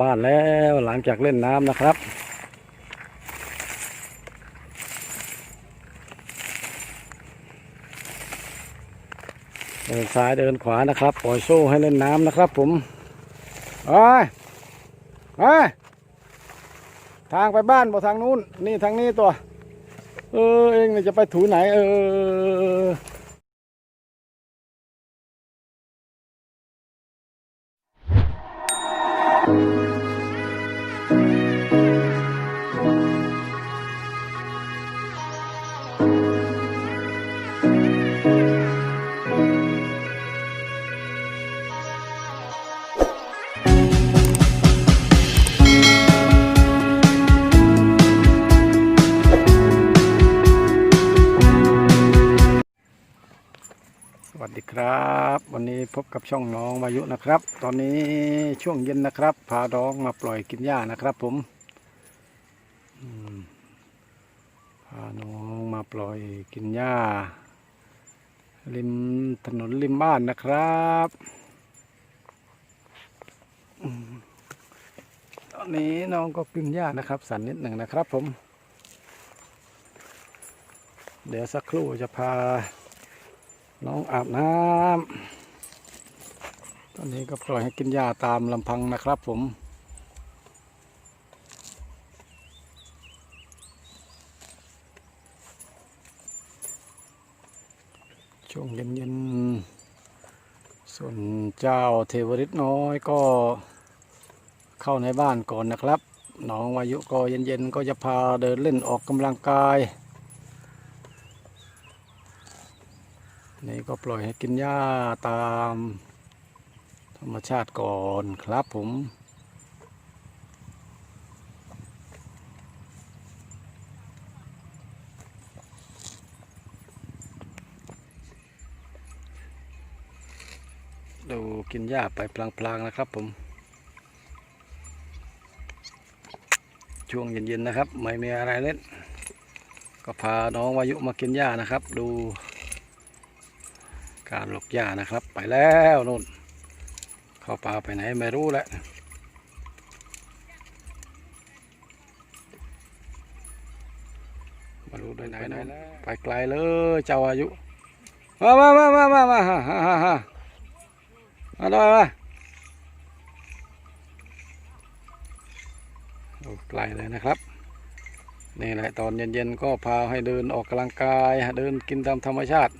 บ้านแล้วหลังจากเล่นน้ำนะครับ เดินซ้ายเดินขวานะครับ ปล่อยโซ่ให้เล่นน้ำนะครับผมเอ้ยเอ้ยทางไปบ้านบ่ทางนู้น นี่ทางนี้ตัว เออ เองจะไปถูไหน เออ ครับ วันนี้พบกับช่องน้องวายุนะครับ ตอนนี้ช่วงเย็นนะครับ พาน้องมาปล่อยกินหญ้านะครับ ผมพาน้องมาปล่อยกินหญ้า ริมถนนริมบ้านนะครับตอนนี้น้องก็กินหญ้านะครับ สันนิดหนึ่งนะครับ ผม เดี๋ยวสักครู่จะพา น้องอาบน้ำตอนนี้ก็ปล่อยให้กินหญ้าตามลำพังนะครับผมช่วงเย็นๆ ส่วนเจ้าเทวริตน้อยก็เข้าในบ้านก่อนนะครับ น้องวายุก็เย็นๆ ก็จะพาเดินเล่นออกกำลังกาย นี่ก็ ปล่อยให้กินหญ้าตาม ธรรมชาติก่อนครับผมดูกินหญ้าไปพลางๆนะครับผม ช่วงเย็นๆนะครับ ไม่มีอะไรเล่น ก็พาน้องวายุมากินหญ้านะครับ ดู การหลบหญ้านะครับ ไปแล้วนู่น เข้าป่าไปไหนไม่รู้แหละไมารู้ด้วยไหนนู่นไปไกลเลยเจ้าอายุ มามามามามามาฮ่าฮ่าฮ่าฮ่ามาได้มาไกลเลยนะครับนี่แหละตอนเย็นๆก็พาให้เดินออกกำลังกายเดินกินตามธรรมชาติ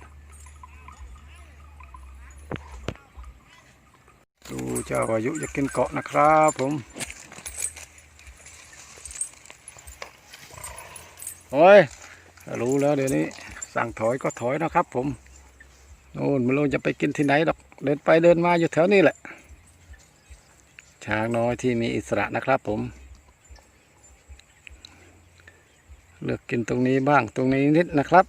ดูเจ้าอายุจะกินเกาะนะครับผมโอ้ยรู้แล้วเดี๋ยวนี้ สั่งถอยก็ถอยนะครับ ผมโน่นไม่รู้จะไปกินที่ไหนหรอกเดินไปเดินมาอยู่แถวนี้แหละ ช้างน้อยที่มีอิสระนะครับ ผม เลือกกินตรงนี้บ้างตรงนี้นิดนะครับ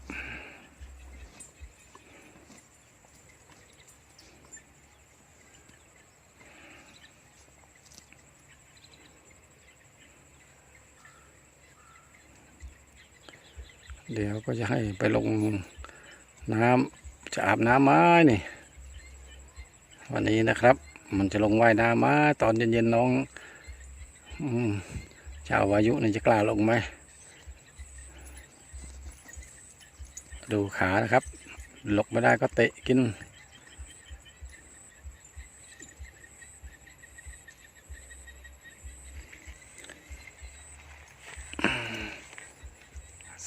เดี๋ยวก็จะให้ไปลงน้ำจะอาบน้ำไม้นี่ วันนี้นะครับ มันจะลงว่ายน้ำไม้ตอนเย็นๆน้องอมชาววายุนี่จะกล้าลงไหม ดูขานะครับ หลกไม่ได้ก็เตะกิน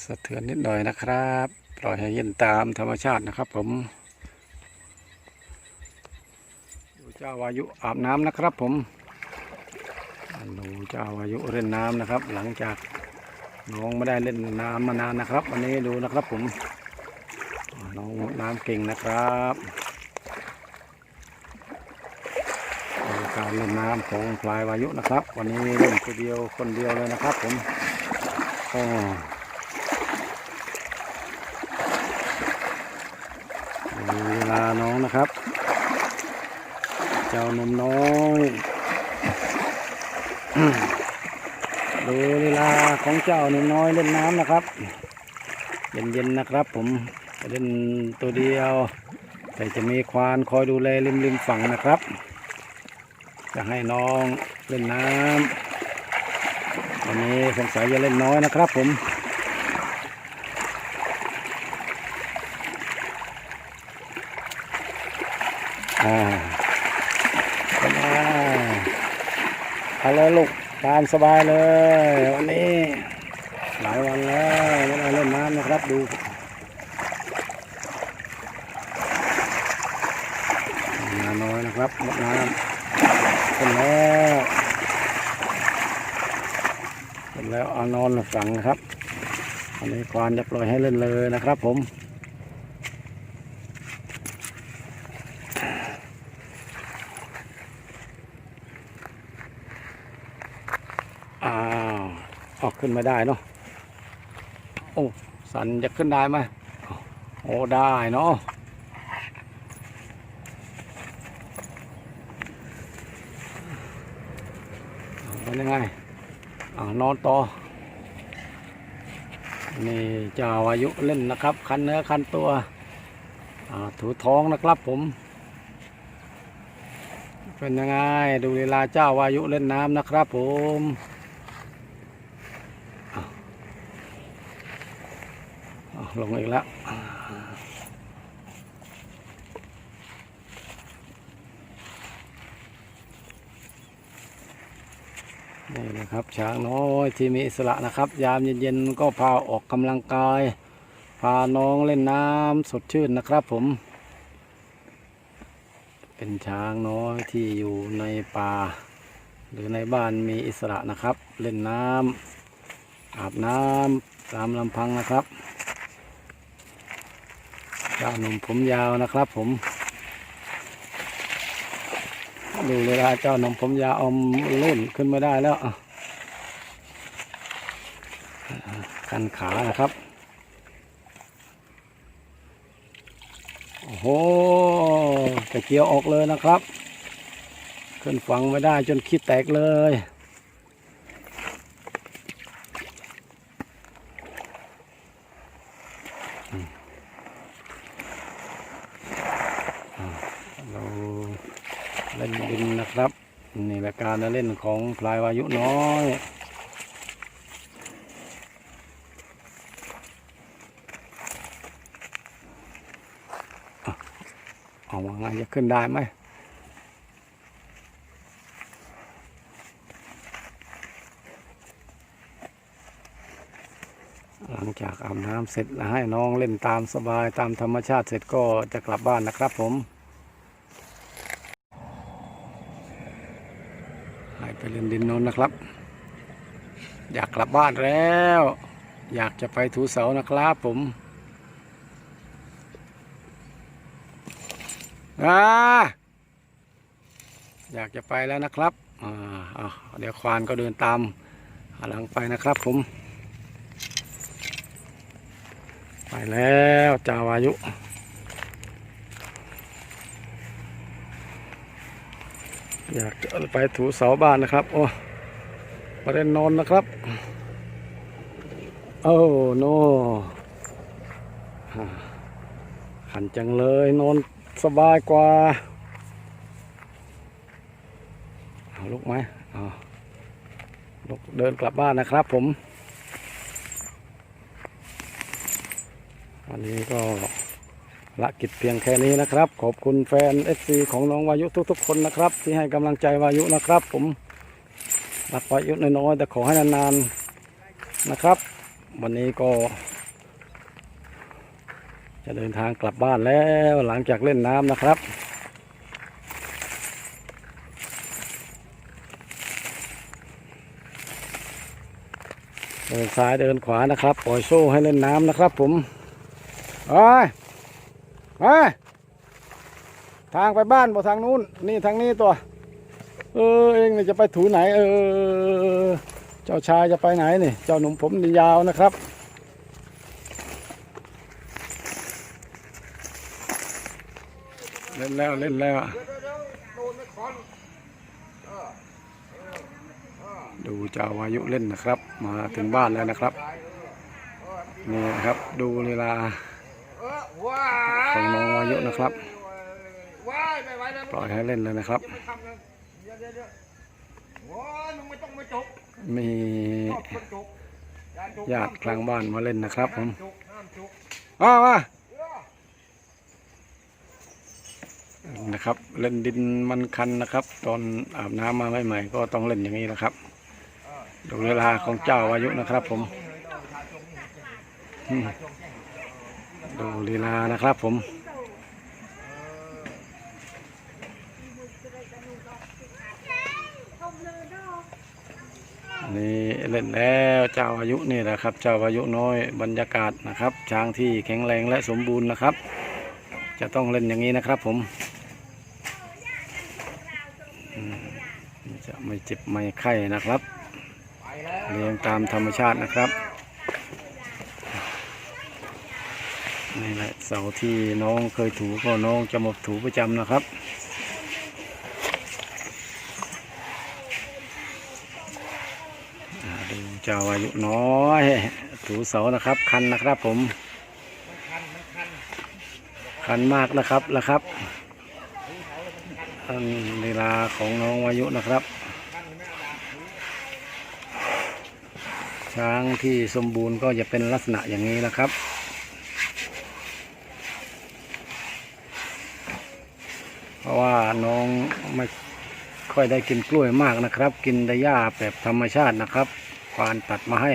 สะเทือนนิดหน่อยนะครับ ปล่อยให้เย็นตามธรรมชาตินะครับผมดูเจ้าวายุอาบน้ำนะครับผมดูเจ้าวายุเล่นน้ำนะครับ หลังจากน้องไม่ได้เล่นน้ำมานานนะครับ วันนี้ดูนะครับผมน้องน้ำเก่งนะครับการเล่นน้ำของพลายวายุนะครับ วันนี้เล่นคนเดียวคนเดียวเลยนะครับผมก็ดูเวลาน้องนะครับ เจ้าหนุ่มน้อยดูเวลาของเจ้าหนุ่มน้อยเล่นน้ำนะครับ เย็นๆนะครับ ผมเล่นตัวเดียว แต่จะมีควานคอยดูแลริมริมฝั่งนะครับ จะให้น้องเล่นน้ำวันนี้สงสัยจะเล่นน้อยนะครับผม อ่าเป็นไงเอาเลยลูกตามสบายเลยวันนี้หลายวันแล้วไม่ได้เล่นน้ำนะครับดูงานน้อยนะครับมดน้ำเป็นแล้วเป็นแล้วเอานอนฝังครับ อันนี้ควานจะปล่อยให้เล่นเลยนะครับผมอ้าวออก ขึ้นม่ได้เนาะโอ้สันจะขึ้นได้ไหมโอ้ได้เนาะเป็นยังไงอ่านอนต่อนี่เจ้าอายุเล่นนะครับ คันเนื้อคันตัวถูท้องนะครับผม เป็นยังไงดูเวลาเจ้าวายุเล่นน้ำนะครับผมอะอะ ลงอีกแล้วนี่นะครับช้างน้อยที่มีอิสระนะครับ ยามเย็นๆก็พาออกกำลังกาย พาน้องเล่นน้ำสดชื่นนะครับผม เป็นช้างน้อยที่อยู่ในป่า หรือในบ้านมีอิสระนะครับ เล่นน้ำอาบน้ำตามลำพังนะครับ เจ้าหนุ่มผมยาวนะครับผม ดูเวลาเจ้าหนมผมยาวอาลุ่นขึ้นไม่ได้แล้วกันขานะครับ โอ้โหตะเกียวออกเลยนะครับ ขึ้นฝั่งไม่ได้จนขี้แตกเลยอืมอะเรา เล่นดินนะครับ นี่รายการเล่นของพลายวายุน้อยอะเอาว่าไงจะขึ้นได้ไหมหลังจากอาบน้ำเสร็จแล้วให้น้องเล่นตามสบายตามธรรมชาติเสร็จก็จะกลับบ้านนะครับผม ให้ไปเล่ นะครับ อยากกลับบ้านแล้ว อยากจะไปถูเสานะครับผมอาอยากจะไปแล้วนะครับอ่าเดี๋ยวควานก็เดินตามหลังไปนะครับผม ไปแล้วจาวายุอยากจะไปถูเสาบ้านนะครับ โอ้ ประเด็นนอนนะครับ โอ้โนขันจังเลยนอนสบายกว่า เอาลุกไหมเอาลุกเดินกลับบ้านนะครับผม วันนี้ก็ละกิจเพียงแค่นี้นะครับ ขอบคุณแฟน FC ของน้องวายุทุกๆ คนนะครับ ที่ให้กำลังใจวายุนะครับผม รักวายุน้อยๆแต่ขอให้นานๆนะครับ วันนี้ก็ จะเดินทางกลับบ้านแล้วหลังจากเล่นน้ำนะครับเดินซ้ายเดินขวานะครับ ปล่อยโซ่ให้เล่นน้ำนะครับ ผมเอ้ยไปทางไปบ้านบ่ทางนู้น นี่ทางนี้ตัว เออเองนี่จะไปถูไหน เออ เจ้าชายจะไปไหนนี่ เจ้าหนุ่มผมยาวนะครับ เล่นแล้วเล่นแล้วดูเจ้าวายุเล่นนะครับ มาถึงบ้านแล้วนะครับนี่นะครับดูเวลาของน้องวายุนะครับ ปล่อยให้เล่นเลยนะครับ เดี๋ยวเดี๋ยวเดี๋ยวโอ้ยมึงไม่ต้องมาจุกมีชอบคนจุกอย่จุกญาติกลางบ้านมาเล่นนะครับผมห้ามจุกห้ามจุกอ้าวมาเออนะครับ เล่นดินมันคันนะครับ ตอนอาบน้ำมาใหม่ๆก็ต้องเล่นอย่างนี้นะครับดูเวลาของเจ้าอายุนะครับ ผมอืมดูลีลานะครับผม นี่เล่นแล้วเจ้าอายุนี่แหละครับ เจ้าอายุน้อยบรรยากาศนะครับ ช้างที่แข็งแรงและสมบูรณ์นะครับ จะต้องเล่นอย่างนี้นะครับผมจะไม่เจ็บไม่ไข้นะครับเลี้ยงตามธรรมชาตินะครับนี่แหละเสาที่น้องเคยถูก็น้องจะมาถูประจำนะครับอ่าดู เจ้าอายุน้อยถูเสานะครับ คันนะครับผม คันมากนะครับนะครับอันเวลาของน้องวายุนะครับ ช้างที่สมบูรณ์ก็จะเป็นลักษณะอย่างนี้นะครับเพราะว่าน้องไม่ค่อยได้กินกล้วยมากนะครับ กินแต่หญ้าแบบธรรมชาตินะครับ ควานตัดมาให้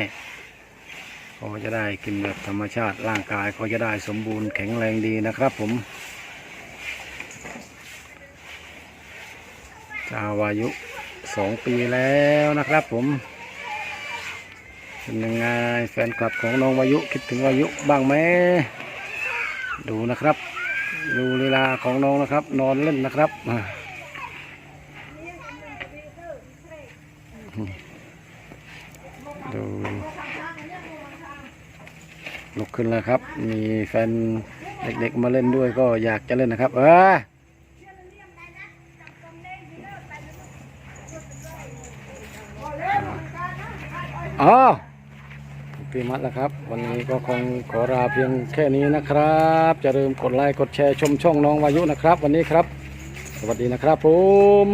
ก็จะได้กินแบบธรรมชาติร่างกายก็จะได้สมบูรณ์แข็งแรงดีนะครับผมจาวายุสองปีแล้วนะครับผมเป็นยังไงแฟนคลับของน้องวายุคิดถึงวายุบ้างไหมดูนะครับ ดูเวลาของน้องนะครับ นอนเล่นนะครับอ่าดู ลุกขึ้นแล้วครับ มีแฟนเด็กๆมาเล่นด้วยก็อยากจะเล่นนะครับ เอออ๋อปีมัดแล้วครับ วันนี้ก็คงขอลาเพียงแค่นี้นะครับจะลืมกดไลค์กดแชร์ชมช่องน้องวายุนะครับ วันนี้ครับ สวัสดีนะครับผม